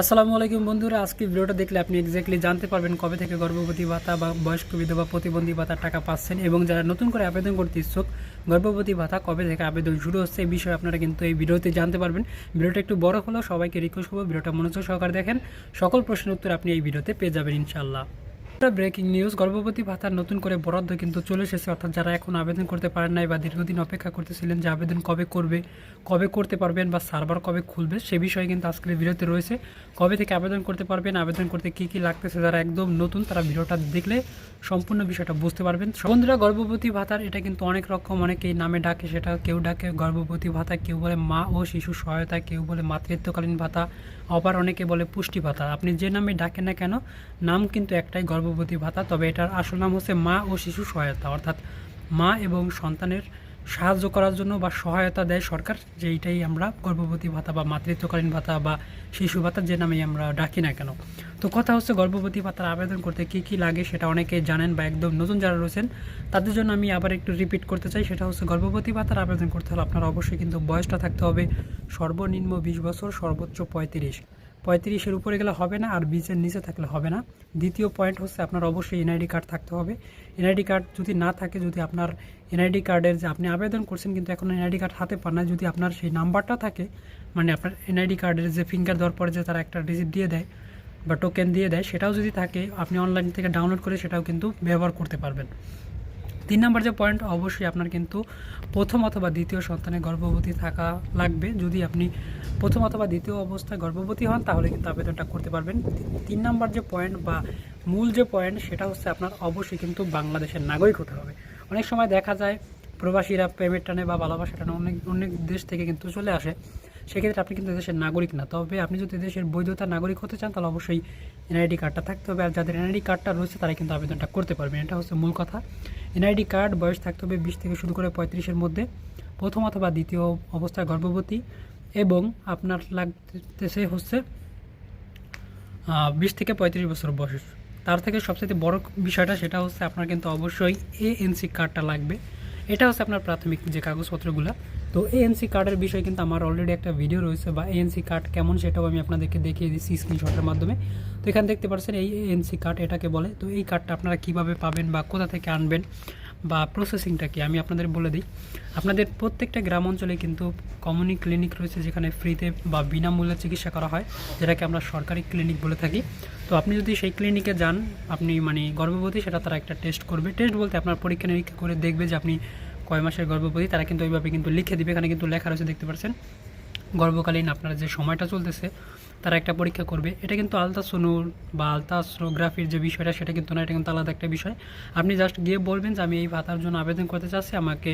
আসসালামু আলাইকুম বন্ধুরা, আজকে ভিডিওটা দেখলে আপনি এক্স্যাক্টলি জানতে পারবেন কবে থেকে গর্ভবতী ভাতা বা বয়স্ক বিধবা প্রতিবন্ধী ভাতার টাকা পাচ্ছেন এবং যারা নতুন করে আবেদন করতে ইচ্ছুক, গর্ভবতী ভাতা কবে থেকে আবেদন শুরু হচ্ছে এই বিষয়ে আপনারা কিন্তু এই ভিডিওতে জানতে পারবেন। ভিডিওটা একটু বড় হলেও সবাইকে রিকোয়েস্ট করব, ভিডিওটা মনোযোগ সহকারে দেখেন। সকল প্রশ্নের উত্তর আপনি এই ভিডিওতে পেয়ে যাবেন ইনশাল্লাহ ব্রেকিং নিউজ গর্ভবতী ভাতার নতুন করে বরাদ্দ কিন্তু চলে এসেছে, অর্থাৎ যারা এখন আবেদন করতে পারেন নাই বা দীর্ঘদিন অপেক্ষা করতেছিলেন যে আবেদন কবে করবে, কবে করতে পারবেন বা সার্ভার কবে খুলবে, সে বিষয়ে কিন্তু আজকের ভিডিওতে রয়েছে। কবে থেকে আবেদন করতে পারবেন, আবেদন করতে কী কী লাগতেছে, যারা একদম নতুন তারা ভিডিওটা দেখলে সম্পূর্ণ বিষয়টা বুঝতে পারবেন। বন্ধুরা, গর্ভবতী ভাতার এটা কিন্তু অনেক রকম, অনেকেই নামে ডাকে, সেটা কেউ ডাকে গর্ভবতী ভাতা, কেউ বলে মা ও শিশু সহায়তা, কেউ বলে মাতৃত্বকালীন ভাতা, আবার অনেকে বলে পুষ্টি ভাতা। আপনি যে নামে ডাকেন না কেন, নাম কিন্তু একটাই গর্ভবতী ভাতা, তবে এটার আসল নাম হচ্ছে মা ও শিশু সহায়তা। অর্থাৎ মা এবং সন্তানের সাহায্য করার জন্য বা সহায়তা দেয় সরকার যে যেইটাই আমরা গর্ভবতী ভাতা বা মাতৃত্বকালীন ভাতা বা শিশু ভাতা যে নামেই আমরা ডাকি না কেন। তো কথা হচ্ছে গর্ভবতী ভাতার আবেদন করতে কি কি লাগে সেটা অনেকে জানেন বা একদম নতুন যারা রয়েছেন, তাদের জন্য আমি আবার একটু রিপিট করতে চাই। সেটা হচ্ছে গর্ভবতী ভাতার আবেদন করতে হলে আপনার অবশ্যই কিন্তু বয়সটা থাকতে হবে সর্বনিম্ন বিশ বছর, সর্বোচ্চ পঁয়ত্রিশ। পঁয়ত্রিশের উপরে গেলে হবে না, আর বিচের নিচে থাকলে হবে না। দ্বিতীয় পয়েন্ট হচ্ছে আপনার অবশ্যই এনআইডি কার্ড থাকতে হবে। এনআইডি কার্ড যদি না থাকে, যদি আপনার এনআইডি কার্ডের যে আপনি আবেদন করছেন, কিন্তু এখন এনআইডি কার্ড হাতে পান না যদি আপনার সেই নাম্বারটা থাকে মানে আপনার এনআইডি কার্ডের যে ফিঙ্গার দেওয়ার পরে যে তারা একটা রিসিপ্ট দিয়ে দেয় বা টোকেন দিয়ে দেয়, সেটাও যদি থাকে, আপনি অনলাইন থেকে ডাউনলোড করে সেটাও কিন্তু ব্যবহার করতে পারবেন। তিন নম্বর যে পয়েন্ট অবশ্যই আপনার কিন্তু প্রথম অথবা দ্বিতীয় সন্তানের গর্ভবতী থাকা লাগবে। যদি আপনি প্রথম অথবা দ্বিতীয় অবস্থায় গর্ভবতী হন, তাহলে কিন্তু আবেদনটা করতে পারবেন। তিন নম্বর যে পয়েন্ট বা মূল যে পয়েন্ট সেটা হচ্ছে আপনার অবশ্যই কিন্তু বাংলাদেশের নাগরিক হতে হবে। অনেক সময় দেখা যায়, প্রবাসীরা প্রেমের টানে বা ভালোবাসা টানে অনেক অনেক দেশ থেকে কিন্তু চলে আসে। সেক্ষেত্রে আপনি কিন্তু দেশের নাগরিক না। তবে আপনি যদি দেশের বৈধতা নাগরিক হতে চান, তাহলে অবশ্যই এনআইডি কার্ডটা থাকতে হবে। আর যাদের এনআইডি কার্ডটা রয়েছে তারা কিন্তু আবেদনটা করতে পারবেন। এটা হচ্ছে মূল কথা। এনআইডি কার্ড বয়স থাকতে হবে বিশ থেকে শুরু করে পঁয়ত্রিশের মধ্যে। প্রথম অথবা দ্বিতীয় অবস্থায় গর্ভবতী এবং আপনার লাগতেছে হচ্ছে বিশ থেকে পঁয়ত্রিশ বছর বয়স। তার থেকে সবচেয়ে বড় বিষয়টা সেটা হচ্ছে আপনার কিন্তু অবশ্যই এএনসি কার্ডটা লাগবে। এটা হচ্ছে আপনার প্রাথমিক যে কাগজপত্রগুলো। তো এএনসি কার্ডের বিষয়ে কিন্তু আমার অলরেডি একটা ভিডিও রয়েছে বা এএনসি কার্ড কেমন সেটাও আমি আপনাদেরকে দেখিয়ে দিচ্ছি স্ক্রিনশটের মাধ্যমে। তো এখানে দেখতে পাচ্ছেন এই এএনসি কার্ড এটাকে বলে। তো এই কার্ডটা আপনারা কীভাবে পাবেন বা কোথা থেকে আনবেন বা প্রসেসিংটা কি আমি আপনাদের বলে দিই। আপনাদের প্রত্যেকটা গ্রাম অঞ্চলে কিন্তু কমিউনি ক্লিনিক রয়েছে যেখানে ফ্রিতে বা বিনামূল্যে চিকিৎসা করা হয়, যেটাকে আমরা সরকারি ক্লিনিক বলে থাকি। তো আপনি যদি সেই ক্লিনিকে যান, আপনি মানে গর্ভবতী, সেটা তারা একটা টেস্ট করবে। টেস্ট বলতে আপনার পরীক্ষা নিরীক্ষা করে দেখবে যে আপনি কয় মাসের গর্ভবতী, তারা কিন্তু ওইভাবে কিন্তু লিখে দিবে। এখানে কিন্তু লেখা রয়েছে, দেখতে পাচ্ছেন গর্ভকালীন আপনার যে সময়টা চলতেছে, তারা একটা পরীক্ষা করবে। এটা কিন্তু আলট্রাসোনোর বা আলট্রাসোনোগ্রাফির যে বিষয়টা, সেটা কিন্তু না, এটা কিন্তু আলাদা একটা বিষয়। আপনি জাস্ট গিয়ে বলবেন যে, আমি এই ভাতার জন্য আবেদন করতে চাচ্ছি, আমাকে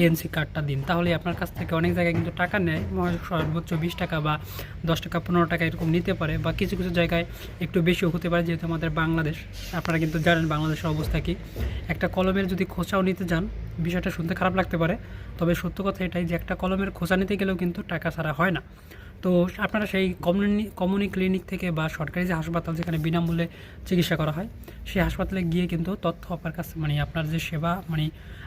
এএনসি কার্ডটা দিন। তাহলে আপনার কাছ থেকে অনেক জায়গায় কিন্তু টাকা নেয়। সর্বোচ্চ বিশ টাকা বা দশ টাকা, পনেরো টাকা এরকম নিতে পারে বা কিছু কিছু জায়গায় একটু বেশিও হতে পারে, যেহেতু আমাদের বাংলাদেশ। আপনারা কিন্তু জানেন বাংলাদেশের অবস্থা কি। একটা কলমের যদি খোঁচাও নিতে যান বিষয়টা শুনতে খারাপ লাগতে পারে। তবে সত্য কথা এটাই যে, একটা কলমের খোঁচা নিতে গেলেও কিন্তু টাকা ছাড়া হয় না। তো আপনারা সেই কমিউনি কমিউনি ক্লিনিক থেকে বা সরকারি যে হাসপাতাল যেখানে বিনামূল্যে চিকিৎসা করা হয়, সেই হাসপাতালে গিয়ে কিন্তু তথ্য আপনার কাছে মানে আপনার যে সেবা মানে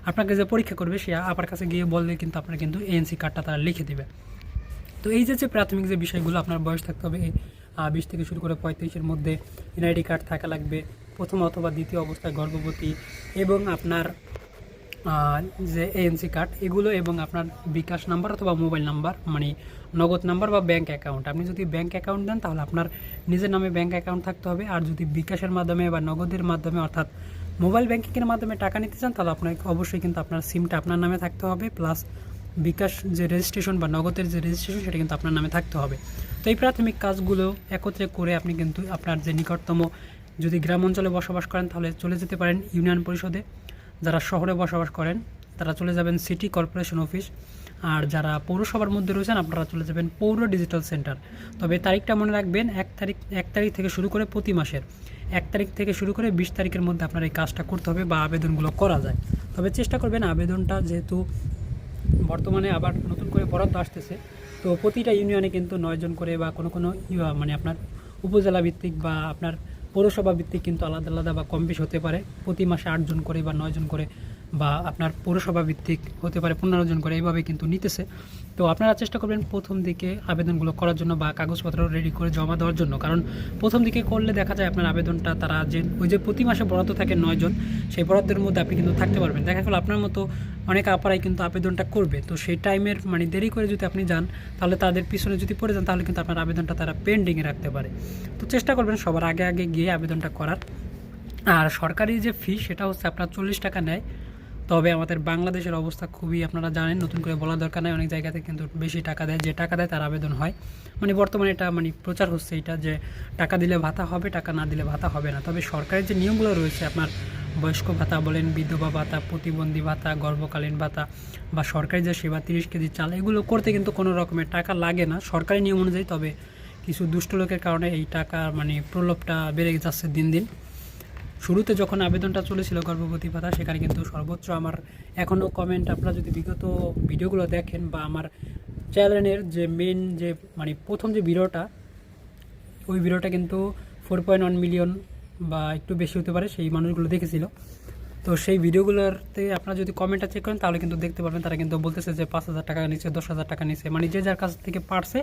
আপনাকে যে পরীক্ষা করবে, সে আপনার কাছে গিয়ে বললে কিন্তু আপনার কিন্তু এএনসি কার্ডটা তারা লিখে দেবে। তো এই যে যে প্রাথমিক যে বিষয়গুলো আপনার বয়স থাকতে হবে বিশ থেকে শুরু করে পঁয়ত্রিশের মধ্যে এনআইডি কার্ড থাকা লাগবে। প্রথম অথবা দ্বিতীয় অবস্থায় গর্ভবতী এবং আপনার যে এএনসি কার্ড এগুলো এবং আপনার বিকাশ নাম্বার অথবা মোবাইল নাম্বার মানে নগদ নাম্বার বা ব্যাঙ্ক অ্যাকাউন্ট আপনি যদি ব্যাঙ্ক অ্যাকাউন্ট দেন তাহলে আপনার নিজের নামে ব্যাঙ্ক অ্যাকাউন্ট থাকতে হবে। আর যদি বিকাশের মাধ্যমে বা নগদের মাধ্যমে, অর্থাৎ মোবাইল ব্যাঙ্কিংয়ের মাধ্যমে টাকা নিতে চান, তাহলে আপনাকে অবশ্যই কিন্তু আপনার সিমটা আপনার নামে থাকতে হবে। প্লাস বিকাশ যে রেজিস্ট্রেশন বা নগদের যে রেজিস্ট্রেশন সেটা কিন্তু আপনার নামে থাকতে হবে। তো এই প্রাথমিক কাজগুলো একত্রে করে আপনি কিন্তু আপনার যে নিকটতম যদি গ্রাম অঞ্চলে বসবাস করেন, তাহলে চলে যেতে পারেন ইউনিয়ন পরিষদে। যারা শহরে বসবাস করেন, তারা চলে যাবেন সিটি কর্পোরেশন অফিস। আর যারা পৌরসভার মধ্যে রয়েছেন, আপনারা চলে যাবেন পৌর ডিজিটাল সেন্টার। তবে তারিখটা মনে রাখবেন, এক তারিখ এক তারিখ থেকে শুরু করে প্রতি মাসের। এক তারিখ থেকে শুরু করে বিশ তারিখের মধ্যে আপনার এই কাজটা করতে হবে বা আবেদনগুলো করা যায়। তবে চেষ্টা করবেন আবেদনটা যেহেতু বর্তমানে আবার নতুন করে বরাদ্দ আসতেছে, তো প্রতিটা ইউনিয়নে কিন্তু নয়জন করে বা কোনো কোনো মানে আপনার উপজেলা ভিত্তিক বা আপনার পৌরসভা ভিত্তিক কিন্তু আলাদা আলাদা বা কম বেশি হতে পারে। প্রতি মাসে আটজন করে বা নয়জন করে বা আপনার পৌরসভা ভিত্তিক হতে পারে পুনরার্জন করে, এইভাবে কিন্তু নিতেছে। তো আপনারা চেষ্টা করবেন প্রথম দিকে আবেদনগুলো করার জন্য বা কাগজপত্র রেডি করে জমা দেওয়ার জন্য। কারণ প্রথম দিকে করলে দেখা যায় আপনার আবেদনটা তারা যে, ওই যে প্রতি মাসে বরাদ্দ থাকে নয়জন, সেই বরাদ্দের মধ্যে আপনি কিন্তু থাকতে পারবেন। দেখা গেল আপনার মতো অনেক আপারাই কিন্তু আবেদনটা করবে। তো সেই টাইমের মানে দেরি করে যদি আপনি যান, তাহলে তাদের পিছনে যদি পড়ে যান, তাহলে কিন্তু আপনার আবেদনটা তারা পেন্ডিংয়ে রাখতে পারে। তো চেষ্টা করবেন সবার আগে আগে গিয়ে আবেদনটা করার। আর সরকারি যে ফি সেটা হচ্ছে আপনার চল্লিশ টাকা নেয়। তবে আমাদের বাংলাদেশের অবস্থা খুবই আপনারা জানেন, নতুন করে বলা দরকার নাই। অনেক জায়গাতে কিন্তু বেশি টাকা দেয়। যে টাকা দেয় তার আবেদন হয়। মানে বর্তমানে এটা মানে প্রচার হচ্ছে এটা যে টাকা দিলে ভাতা হবে, টাকা না দিলে ভাতা হবে না। তবে সরকারের যে নিয়মগুলো রয়েছে, আপনার বয়স্ক ভাতা বলেন, বিধবা ভাতা, প্রতিবন্ধী ভাতা, গর্ভকালীন ভাতা বা সরকারি যে সেবা, তিরিশ কেজি চাল, এগুলো করতে কিন্তু কোনো রকমের টাকা লাগে না। সরকারি নিয়ম অনুযায়ী তবে কিছু দুষ্ট লোকের কারণে এই টাকা মানে প্রলোভটা বেড়ে যাচ্ছে দিন দিন। শুরুতে যখন আবেদনটা চলেছিল গর্ভবতী ভাতা, সেখানে কিন্তু সর্বোচ্চ আমার এখনও কমেন্ট আপনারা যদি বিগত ভিডিওগুলো দেখেন বা আমার চ্যানেলের যে মেন যে মানে প্রথম যে ভিডিওটা, ওই ভিডিওটা কিন্তু ফোর পয়েন্ট ওয়ান মিলিয়ন বা একটু বেশি হতে পারে সেই মানুষগুলো দেখেছিল। তো সেই ভিডিওগুলোতে আপনারা যদি কমেন্টটা চেক করেন, তাহলে কিন্তু দেখতে পারবেন তারা কিন্তু বলতেছে যে পাঁচ হাজার টাকা নিচ্ছে, দশ হাজার টাকা নিচ্ছে। মানে যে যার কাছ থেকে পারছে,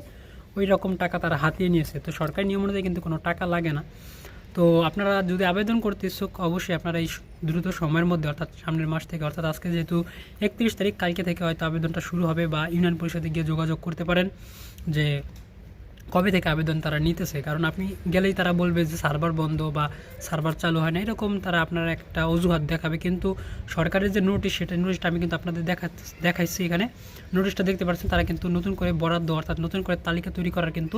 ওই রকম টাকা তারা হাতিয়ে নিয়েছে। তো সরকারি নিয়ম অনুযায়ী কিন্তু কোনো টাকা লাগে না। তো আপনারা যদি আবেদন করতে ইচ্ছুক, অবশ্যই আপনারা এই দ্রুত সময়ের মধ্যে, অর্থাৎ সামনের মাস থেকে, অর্থাৎ আজকে যেহেতু একত্রিশ তারিখ, কালকে থেকে হয়তো আবেদনটা শুরু হবে বা ইউনিয়ন পরিষদে গিয়ে যোগাযোগ করতে পারেন যে কবে থেকে আবেদন তারা নিতেছে? কারণ আপনি গেলেই তারা বলবে যে সার্ভার বন্ধ বা সার্ভার চালু হয় না, এরকম তারা আপনার একটা অজুহাত দেখাবে। কিন্তু সরকারের যে নোটিশ সেটা নোটিশটা আমি কিন্তু আপনাদের দেখা, দেখাইছি এখানে। নোটিশটা দেখতে পাচ্ছেন, তারা কিন্তু নতুন করে বরাদ্দ, অর্থাৎ নতুন করে তালিকা তৈরি করার কিন্তু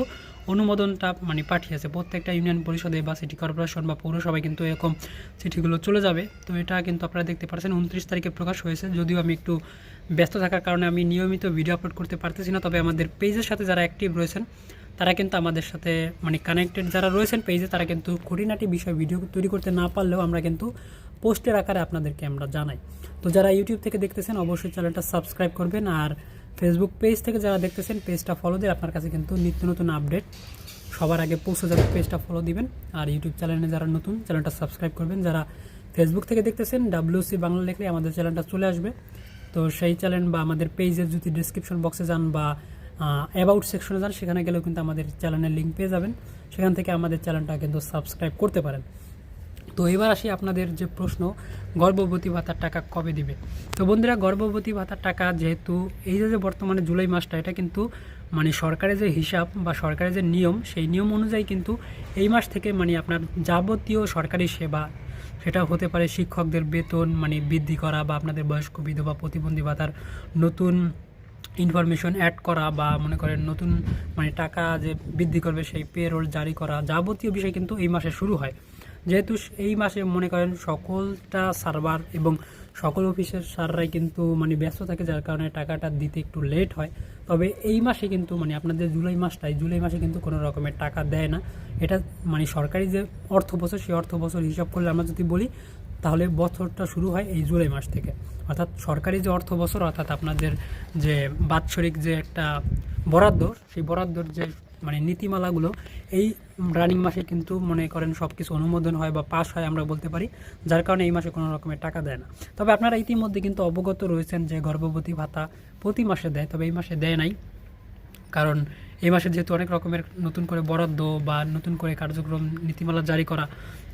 অনুমোদনটা মানে পাঠিয়েছে। প্রত্যেকটা ইউনিয়ন পরিষদে বা সিটি কর্পোরেশন বা পৌরসভায় কিন্তু এরকম চিঠিগুলো চলে যাবে। তো এটা কিন্তু আপনারা দেখতে পাচ্ছেন, উনত্রিশ তারিখে প্রকাশ হয়েছে। যদিও আমি একটু ব্যস্ত থাকার কারণে আমি নিয়মিত ভিডিও আপলোড করতে পারতেছি না, তবে আমাদের পেজের সাথে যারা অ্যাক্টিভ রয়েছেন তারা কিন্তু আমাদের সাথে মানে কানেক্টেড যারা রয়েছেন পেজে তারা কিন্তু খুঁটিনাটি বিষয় ভিডিও তৈরি করতে না পারলেও আমরা কিন্তু পোস্টের আকারে আপনাদেরকে আমরা জানাই। তো যারা ইউটিউব থেকে দেখতেছেন, অবশ্যই চ্যানেলটা সাবস্ক্রাইব করবেন আর ফেসবুক পেজ থেকে যারা দেখতেছেন পেজটা ফলো দিয়ে আপনার কাছে কিন্তু নিত্য নতুন আপডেট সবার আগে পৌঁছে যাবে। পেজটা ফলো দিবেন আর ইউটিউব চ্যানেলে যারা নতুন চ্যানেলটা সাবস্ক্রাইব করবেন। যারা ফেসবুক থেকে দেখতেছেন ডাব্লিউসি বাংলা লিখলে আমাদের চ্যানেলটা চলে আসবে। তো সেই চ্যানেল বা আমাদের পেজের যদি ডিসক্রিপশন বক্সে যান বা অ্যাবাউট সেকশনে যান সেখানে গেলেও কিন্তু আমাদের চ্যানেলের লিঙ্ক পেয়ে যাবেন। সেখান থেকে আমাদের চ্যানেলটা কিন্তু সাবস্ক্রাইব করতে পারেন। তো এবার আসি আপনাদের যে প্রশ্ন, গর্ভবতী ভাতার টাকা কবে দিবে? তো বন্ধুরা, গর্ভবতী ভাতার টাকা যেহেতু এই যে বর্তমানে জুলাই মাসটা, এটা কিন্তু মানে সরকারের যে হিসাব বা সরকারের যে নিয়ম, সেই নিয়ম অনুযায়ী কিন্তু এই মাস থেকে মানে আপনার যাবতীয় সরকারি সেবা, সেটা হতে পারে শিক্ষকদের বেতন মানে বৃদ্ধি করা বা আপনাদের বয়স্ক বিধবা প্রতিবন্ধী ভাতার নতুন ইনফরমেশন অ্যাড করা বা মনে করেন নতুন মানে টাকা যে বৃদ্ধি করবে সেই পেরোল জারি করা যাবতীয় বিষয় কিন্তু এই মাসে শুরু হয়। যেহেতু এই মাসে মনে করেন সকলটা সার্ভার এবং সকল অফিসের সাররাই কিন্তু মানে ব্যস্ত থাকে, যার কারণে টাকাটা দিতে একটু লেট হয়। তবে এই মাসে কিন্তু মানে আপনাদের জুলাই মাসটাই, জুলাই মাসে কিন্তু কোনো রকমের টাকা দেয় না। এটা মানে সরকারি যে অর্থ বছর সেই অর্থ বছর হিসাব করলে আমরা যদি বলি তাহলে বছরটা শুরু হয় এই জুলাই মাস থেকে। অর্থাৎ সরকারি যে অর্থ বছর, অর্থাৎ আপনাদের যে বাৎসরিক যে একটা বরাদ্দ, সেই বরাদ্দর যে মানে নীতিমালাগুলো, এই রানিং মাসে কিন্তু মনে করেন সব কিছু অনুমোদন হয় বা পাস হয় আমরা বলতে পারি, যার কারণে এই মাসে কোনো রকমের টাকা দেয় না। তবে আপনারা ইতিমধ্যে কিন্তু অবগত রয়েছেন যে গর্ভবতী ভাতা প্রতি মাসে দেয়, তবে এই মাসে দেয় নাই। কারণ এই মাসে যেহেতু অনেক রকমের নতুন করে বরাদ্দ বা নতুন করে কার্যক্রম, নীতিমালা জারি করা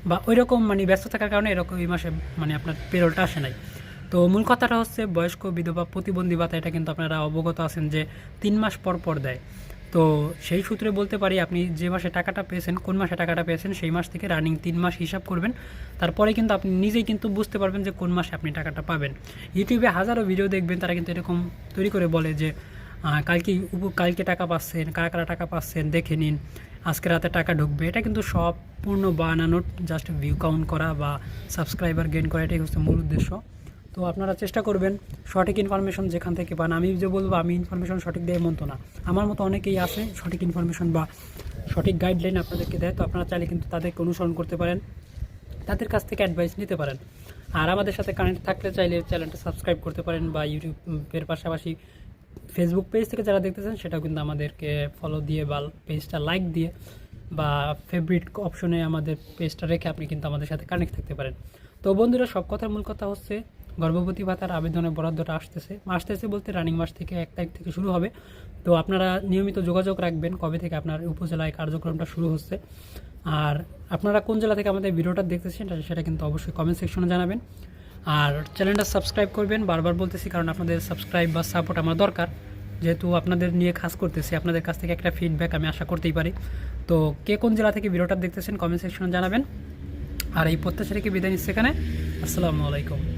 বা ওই রকম মানে ব্যস্ত থাকার কারণে এরকম এই মাসে মানে আপনার পেরোলটা আসে নাই। তো মূল কথাটা হচ্ছে বয়স্ক বিধবা প্রতিবন্ধী ভাতা, এটা কিন্তু আপনারা অবগত আছেন যে তিন মাস পর পর দেয়। তো সেই সূত্রে বলতে পারি আপনি যে মাসে টাকাটা পেয়েছেন, কোন মাসে টাকাটা পেয়েছেন, সেই মাস থেকে রানিং তিন মাস হিসাব করবেন। তারপরে কিন্তু আপনি নিজেই কিন্তু বুঝতে পারবেন যে কোন মাসে আপনি টাকাটা পাবেন। ইউটিউবে হাজারো ভিডিও দেখবেন, তারা কিন্তু এরকম তৈরি করে বলে যে কালকে কালকে টাকা পাচ্ছেন, কারা কারা টাকা পাচ্ছেন দেখে নিন। আজকে রাতে টাকা ঢুকবে। এটা কিন্তু সম্পূর্ণ বানানোর জাস্ট ভিউ কাউন্ট করা বা সাবস্ক্রাইবার গেইন করা, এটাই হচ্ছে মূল উদ্দেশ্য। তো আপনারা চেষ্টা করবেন সঠিক ইনফরমেশন যেখান থেকে পান। আমি যে বলব, আমি ইনফরমেশন সঠিক দেয় এমন তো না। আমার মতো অনেকেই আছে সঠিক ইনফরমেশন বা সঠিক গাইডলাইন আপনাদেরকে দেয়। তো আপনারা চাইলে কিন্তু তাদেরকে অনুসরণ করতে পারেন। তাদের কাছ থেকে অ্যাডভাইস নিতে পারেন। আর আমাদের সাথে কানেক্ট থাকলে চাইলে চ্যানেলটা সাবস্ক্রাইব করতে পারেন বা ইউটিউবের পাশাপাশি ফেসবুক পেজ থেকে যারা দেখতেছেন, সেটাও কিন্তু আমাদেরকে ফলো দিয়ে বা পেজটা লাইক দিয়ে বা ফেভারিট অপশনে আমাদের পেজটা রেখে আপনি কিন্তু আমাদের সাথে কানেক্ট থাকতে পারেন। তো বন্ধুরা, সব কথার মূল কথা হচ্ছে, গর্ভবতী ভাতার আবেদনের বরাদ্দটা আসতেছে। আসতেছে বলতে রানিং মাস থেকে এক তারিখ থেকে শুরু হবে। তো আপনারা নিয়মিত যোগাযোগ রাখবেন কবে থেকে আপনার উপজেলায় কার্যক্রমটা শুরু হচ্ছে। আর আপনারা কোন জেলা থেকে আমাদের ভিডিওটা দেখতেছেন, সেটা কিন্তু অবশ্যই কমেন্ট সেকশনে জানাবেন। আর চ্যানেলটা সাবস্ক্রাইব করবেন। বারবার বলতেছি কারণ আপনাদের সাবস্ক্রাইব বা সাপোর্ট আমার দরকার। যেহেতু আপনাদের নিয়ে কাজ করতেছি, আপনাদের কাছ থেকে একটা ফিডব্যাক আমি আশা করতেই পারি। তো কে কোন জেলা থেকে ভিডিওটা দেখতেছেন কমেন্ট সেকশনে জানাবেন। আর এই প্রত্যাশা রেখে বিদায় নিচ্ছে এখানে। আসসালামু আলাইকুম।